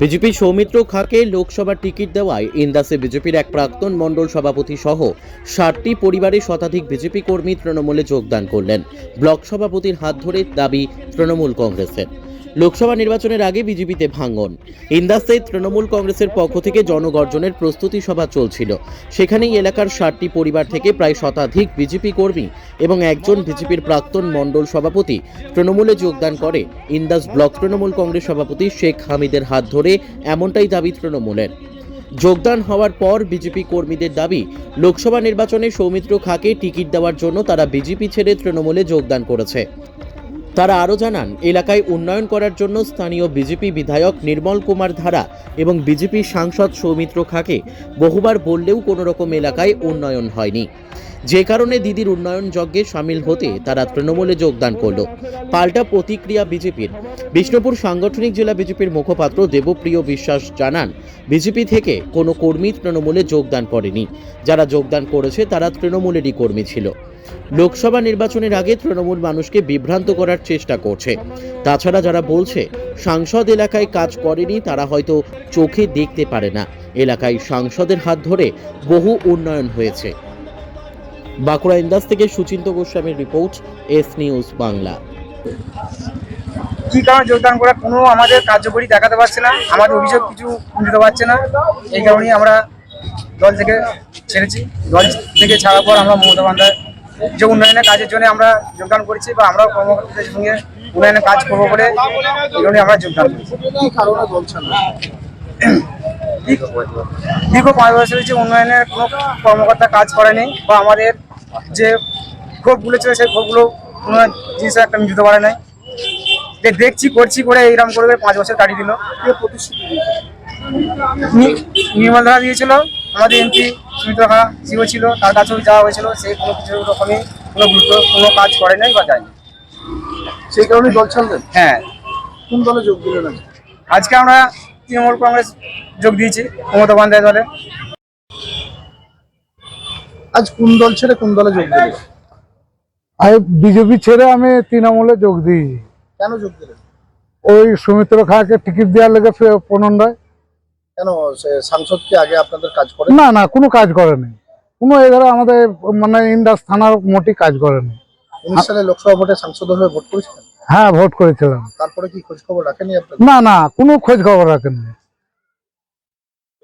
BJP Soumitra খাকে লোকসভার ticket দেওয়ায় ইন্দাসে বিজেপির এক প্রাক্তন মণ্ডল সভাপতি সহ ষাটটি পরিবারের শতাধিক বিজেপি কর্মী তৃণমূলে যোগদান করলেন। ব্লক সভাপতির হাত ধরে দাবি তৃণমূল কংগ্রেসের। লোকসভা নির্বাচনের আগে বিজেপিতে ভাঙন। ইন্দাসে তৃণমূল কংগ্রেসের পক্ষ থেকে জনগর্জনের প্রস্তুতি সভা চলছিল। সেখানেই এলাকার ষাটটি পরিবার থেকে প্রায় শতাধিক বিজেপি কর্মী এবং একজন বিজেপির প্রাক্তন মণ্ডল সভাপতি তৃণমূলে যোগদান করে। ইন্দাস ব্লক তৃণমূল কংগ্রেস সভাপতি শেখ হামিদের হাত ধরে এমনটাই দাবি তৃণমূলের। যোগদান হওয়ার পর বিজেপি কর্মীদের দাবি, লোকসভা নির্বাচনে সৌমিত্র খাকে টিকিট দেওয়ার জন্য তারা বিজেপি ছেড়ে তৃণমূলে যোগদান করেছে। তারা আরও জানান, এলাকায় উন্নয়ন করার জন্য স্থানীয় বিজেপি বিধায়ক নির্মল কুমার ধারা এবং বিজেপি সাংসদ সৌমিত্র খাকে বহুবার বললেও কোনো রকম এলাকায় উন্নয়ন হয়নি। যে কারণে দিদির উন্নয়ন যজ্ঞে সামিল হতে তারা তৃণমূলে যোগদান করল। পাল্টা প্রতিক্রিয়া বিজেপির। বিষ্ণুপুর সাংগঠনিক জেলা বিজেপির মুখপাত্র দেবপ্রিয় বিশ্বাস জানান, বিজেপি থেকে কোনো কর্মী তৃণমূলে যোগদান করেনি। যারা যোগদান করেছে তারা তৃণমূলেরই কর্মী ছিল। লোকসভা নির্বাচনের আগে তৃণমূল মানুষকে বিভ্রান্ত করার চেষ্টা করছে। তাছাড়া যারা বলছে সাংসদ এলাকায় কাজ করেনি, তারা হয়তো চোখে দেখতে পারে না। এলাকায় সাংসদের হাত ধরে বহু উন্নয়ন হয়েছে। বাঁকুড়া ইন্দাস থেকে সুচিন্ত গোস্বামীর রিপোর্ট, এস নিউজ বাংলা। কি কারণে যোগদান করা? কোনো আমাদের কার্যকরী দেখাতে পারছে না। আমাদের অভিযোগ কিছু দিতে পারছে না। এই কারণেই আমরা দল থেকে ছেড়েছি। দল থেকে ছাড়ার পর আমরা মমতা বান্ধার যে উন্নয়নের কাজের জন্য আমরা যোগদান করেছি বা আমরা কর্মকর্তাদের সঙ্গে উন্নয়নের কাজ করব বলে এই আমরা যোগদান করেছি। দীর্ঘ পাঁচ বছর যে উন্নয়নের কোনো কর্মকর্তা কাজ করেনি বা আমাদের যে ক্ষোভগুলো ছিল সেই ক্ষোভগুলো কোনো জিনিসের একটা মিটাতে পারে নাই। দেখছি করছি করে এইরকম করে পাঁচ বছর কাটিয়ে দিল। কে প্রতিশ্রুতি দিয়েছে? নি- নির্মল ধারা দিয়েছিল। আমাদের এমপি সুমিত্রা জিও ছিল তার কাছেও যাওয়া হয়েছিল সেই কোনো কিছু রকমই কোনো গুরুত্ব কোনো কাজ করে নাই বা যায়নি। সেই কারণে দল ছাড়লেন? হ্যাঁ। কোন দলে যোগ দিলেন আজকে? আজকে আমরা তৃণমূল কংগ্রেস যোগ দিয়েছি মমতা বন্দ্যোপাধ্যায় দলে। আজ কোন দল ছেড়ে কোন দলে যোগ দিলেন? আমি বিজেপি ছেড়ে আমি তৃণমূলে যোগ দিই। কেন যোগ দিলেন? ওই সুমিত্র খাকে টিকিট দেওয়ার লেগে পুনরায় কেন সাংসদ কি আগে আপনাদের কাজ করে না না কোনো কাজ করেনি। কোনো এধারে আমাদের মানে ইন্দাস থানার মোটি কাজ করেনি। উনিশ সালে লোকসভা ভোটে সাংসদ হয়ে ভোট করেছিলেন? হ্যাঁ ভোট করেছিলাম। তারপরে কি খোঁজ খবর রাখেনি আপনাদের? না না কোনো খোঁজ খবর রাখেননি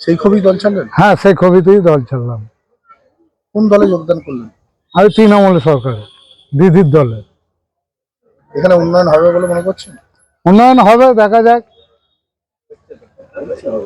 সেই খুবই দল ছাড়লেন হ্যাঁ সেই ছবিতেই দল ছাড়লাম কোন দলে যোগদান করলেন? আমি তৃণমূল সরকারে দিদির দলে। এখানে উন্নয়ন হবে বলে মনে করছেন? উন্নয়ন হবে দেখা যাক। আপনার?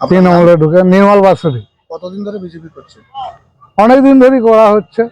তৃণমূলে ঢুকে নির্মল বাসুরি কতদিন ধরে বিজেপি করছে? অনেকদিন ধরেই করা হচ্ছে।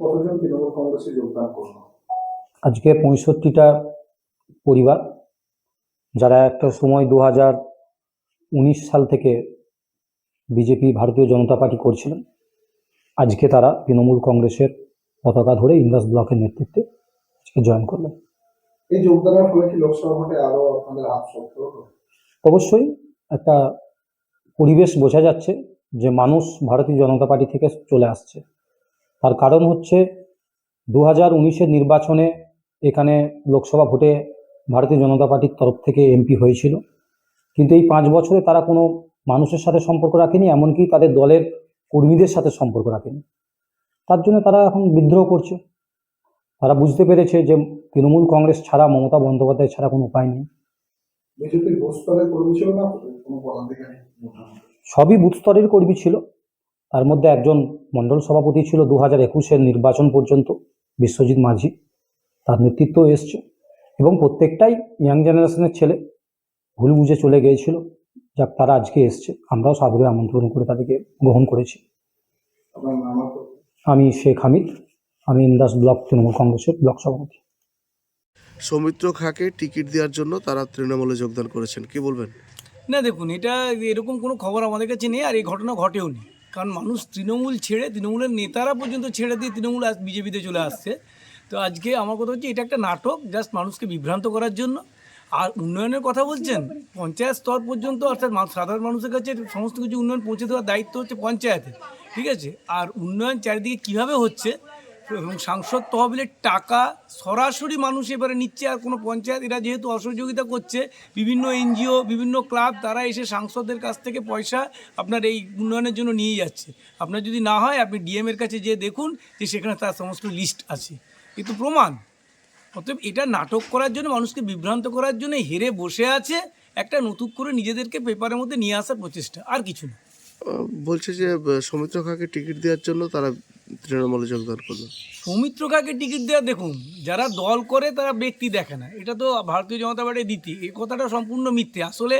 কতজন তৃণমূল কংগ্রেসে যোগদান করল? আজকে পঁয়ষট্টিটা পরিবার যারা একটা সময় দু হাজার উনিশ সাল থেকে বিজেপি ভারতীয় জনতা পার্টি করছিলেন আজকে তারা তৃণমূল কংগ্রেসের পতাকা ধরে ইন্দাস ব্লকের নেতৃত্বে আজকে জয়েন করলেন। এই যোগদানের ফলে কি লোকসভা ভোটে আরও আপনাদের হাত শক্ত অবশ্যই একটা পরিবেশ বোঝা যাচ্ছে যে মানুষ ভারতীয় জনতা পার্টি থেকে চলে আসছে। তার কারণ হচ্ছে দু হাজার উনিশের নির্বাচনে এখানে লোকসভা ভোটে ভারতীয় জনতা পার্টির তরফ থেকে এমপি হয়েছিল। কিন্তু এই পাঁচ বছরে তারা কোনো মানুষের সাথে সম্পর্ক রাখেনি, এমনকি তাদের দলের কর্মীদের সাথে সম্পর্ক রাখেনি। তার জন্য তারা এখন বিদ্রোহ করছে। তারা বুঝতে পেরেছে যে তৃণমূল কংগ্রেস ছাড়া মমতা বন্দ্যোপাধ্যায় ছাড়া কোনো উপায় নেই। সবই বুথ স্তরের কর্মী ছিল। তার মধ্যে একজন মণ্ডল সভাপতি ছিল দু হাজার একুশের নির্বাচন পর্যন্ত বিশ্বজিৎ মাঝি। তার নেতৃত্ব এসছে। এবং প্রত্যেকটাই ইয়াং জেনারেশনের ছেলে। ভুল বুঝে চলে গিয়েছিল। যাক তারা আজকে এসছে। আমরাও সাদরে আমন্ত্রণ করে তাদেরকে গ্রহণ করেছি। আমি শেখ হামিদ। আমি ইন্দাস ব্লক তৃণমূল কংগ্রেসের ব্লক সভাপতি। সৌমিত্র খাকে টিকিট দেওয়ার জন্য তারা তৃণমূলে যোগদান করেছেন কি বলবেন? না দেখুন এটা এরকম কোনো খবর আমাদের কাছে নেই আর এই ঘটনা ঘটেও নি। কারণ মানুষ তৃণমূল ছেড়ে তৃণমূলের নেতারা পর্যন্ত ছেড়ে দিয়ে তৃণমূল আজ বিজেপিতে চলে আসছে। তো আজকে আমার কথা হচ্ছে এটা একটা নাটক জাস্ট মানুষকে বিভ্রান্ত করার জন্য। আর উন্নয়নের কথা বলছেন পঞ্চায়েত স্তর পর্যন্ত অর্থাৎ সাধারণ মানুষের কাছে সমস্ত কিছু উন্নয়ন পৌঁছে দেওয়ার দায়িত্ব হচ্ছে পঞ্চায়েতের ঠিক আছে? আর উন্নয়ন চারিদিকে কীভাবে হচ্ছে এবং সাংসদ তহবিলের টাকা সরাসরি মানুষ এবারে নিচ্ছে আর কোনো পঞ্চায়েত, এরা যেহেতু অসহযোগিতা করছে, বিভিন্ন এনজিও, বিভিন্ন ক্লাব, তারা এসে সাংসদের কাছ থেকে পয়সা আপনার এই উন্নয়নের জন্য নিয়ে যাচ্ছে। আপনার যদি না হয়, আপনি ডিএম এর কাছে যেয়ে দেখুন যে সেখানে তার সমস্ত লিস্ট আছে। কিন্তু প্রমাণ, অতএব এটা নাটক করার জন্য, মানুষকে বিভ্রান্ত করার জন্য হেরে বসে আছে একটা নতুন করে নিজেদেরকে পেপারের মধ্যে নিয়ে আসার প্রচেষ্টা, আর কিছু না। বলছে যে সৌমিত্র খাকে টিকিট দেওয়ার জন্য তারা তৃণমূলে যোগদান করল। সৌমিত্র কাকে টিকিট দেওয়া দেখুন যারা দল করে তারা ব্যক্তি দেখে না। এটা তো ভারতীয় জনতা পার্টির নীতি। এই কথাটা সম্পূর্ণ মিথ্যে। আসলে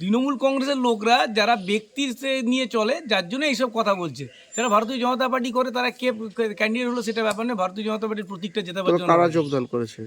তৃণমূল কংগ্রেসের লোকরা যারা ব্যক্তির নিয়ে চলে যার জন্য এইসব কথা বলছে যারা ভারতীয় জনতা পার্টি করে তারা কে ক্যান্ডিডেট হলো সেটা ব্যাপার নয়। ভারতীয় জনতা পার্টির প্রতীকটা তবে জন্য কারা যোগদান করেছে?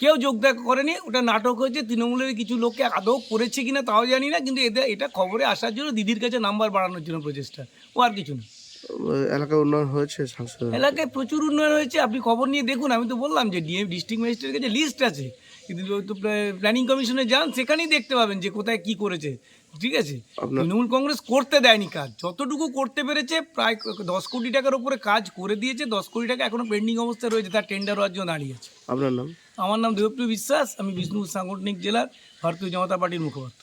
কেউ যোগদান করেনি ওটা নাটক হয়েছে। তৃণমূলের কিছু লোককে আদৌ করেছে কিনা তাও জানি না কিন্তু এদের এটা খবরে আসার জন্য দিদির কাছে নাম্বার বাড়ানোর জন্য প্রচেষ্টা। ও আর কিছু না। আহ, এলাকায় উন্নয়ন হয়েছে সাংসদ এলাকায় প্রচুর উন্নয়ন হয়েছে। আপনি খবর নিয়ে দেখুন আমি তো বললাম যে ডিএম ডিস্ট্রিক্ট ম্যাজিস্ট্রেটের কাছে লিস্ট আছে। কিন্তু তো প্ল্যানিং কমিশনে যান সেখানেই দেখতে পাবেন যে কোথায় কি করেছে। ঠিক আছে? তৃণমূল কংগ্রেস করতে দেয়নি কাজ। যতটুকু করতে পেরেছে প্রায় দশ কোটি টাকার উপরে কাজ করে দিয়েছে। দশ কোটি টাকা এখনও পেন্ডিং অবস্থায় রয়েছে তার টেন্ডার হওয়ার জন্য দাঁড়িয়ে আছে। আপনার নাম? আমার নাম দেবপ্রিয় বিশ্বাস আমি বিষ্ণুপুর সাংগঠনিক জেলার ভারতীয় জনতা পার্টির মুখপাত্র।